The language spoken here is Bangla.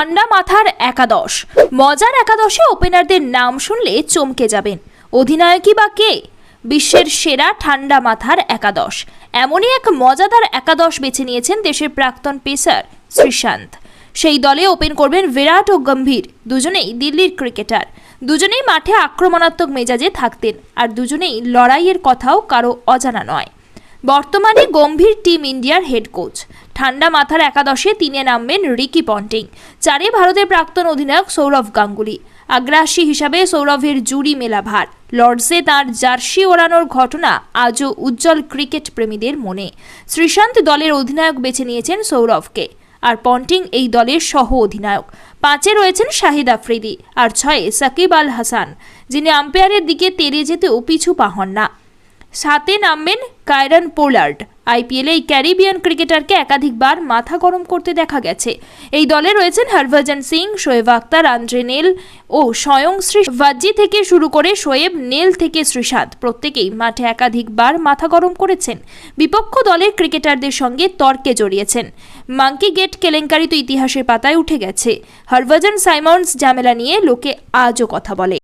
ঠান্ডা মাথার একাদশ। মজার একাদশে ওপেনারদের নাম শুনলে চমকে যাবেন। অধিনায়কই বা কে? বিশ্বের সেরা ঠান্ডা মাথার একাদশ। এমনই এক মজাদার একাদশ বেছে নিয়েছেন দেশের প্রাক্তন পেসার শ্রীশান্ত। সেই দলে ওপেন করবেন বিরাট ও গম্ভীর, দুজনেই দিল্লির ক্রিকেটার। দুজনেই মাঠে আক্রমণাত্মক মেজাজে থাকতেন, আর দুজনেই লড়াইয়ের কথাও কারও অজানা নয়। বর্তমানে গম্ভীর টিম ইন্ডিয়ার হেড কোচ ঠান্ডা মাথার একাদশে তিনে নামবেন রিকি পন্টিং, চারে ভারতের প্রাক্তন অধিনায়ক সৌরভ গাঙ্গুলি। আগ্রাসী হিসাবে সৌরভের জুরি মেলা ভার। লর্ডসে তার জার্সি ওড়ানোর ঘটনা আজও উজ্জ্বল ক্রিকেট প্রেমীদের মনে। শ্রীশান্ত দলের অধিনায়ক বেছে নিয়েছেন সৌরভকে, আর পন্টিং এই দলের সহ অধিনায়ক। পাঁচে রয়েছেন শাহিদ আফ্রিদি, আর ছয়ে সাকিব আল হাসান, যিনি আম্পায়ারের দিকে তেড়ে যেতেও পিছু পাহন না। সাতে নামবেন কায়রন পোলার্ড। আইপিএলে এই ক্যারিবিয়ান ক্রিকেটারকে একাধিকবার মাথা গরম করতে দেখা গেছে। এই দলে রয়েছেন হরভজন সিং, শোয়েব আক্তার আন্দ্রে নেল ও স্বয়ং শ্রী ভাজ্জি থেকে শুরু করে শোয়েব, নেল থেকে শ্রীসাদ প্রত্যেকেই মাঠে একাধিকবার মাথা গরম করেছেন। বিপক্ষ দলের ক্রিকেটারদের সঙ্গে তর্কে জড়িয়েছেন। মাঙ্কি গেট কেলেঙ্কারি তো ইতিহাসের পাতায় উঠে গেছে। হরভজন সাইমন্স ঝামেলা নিয়ে লোকে আজও কথা বলে।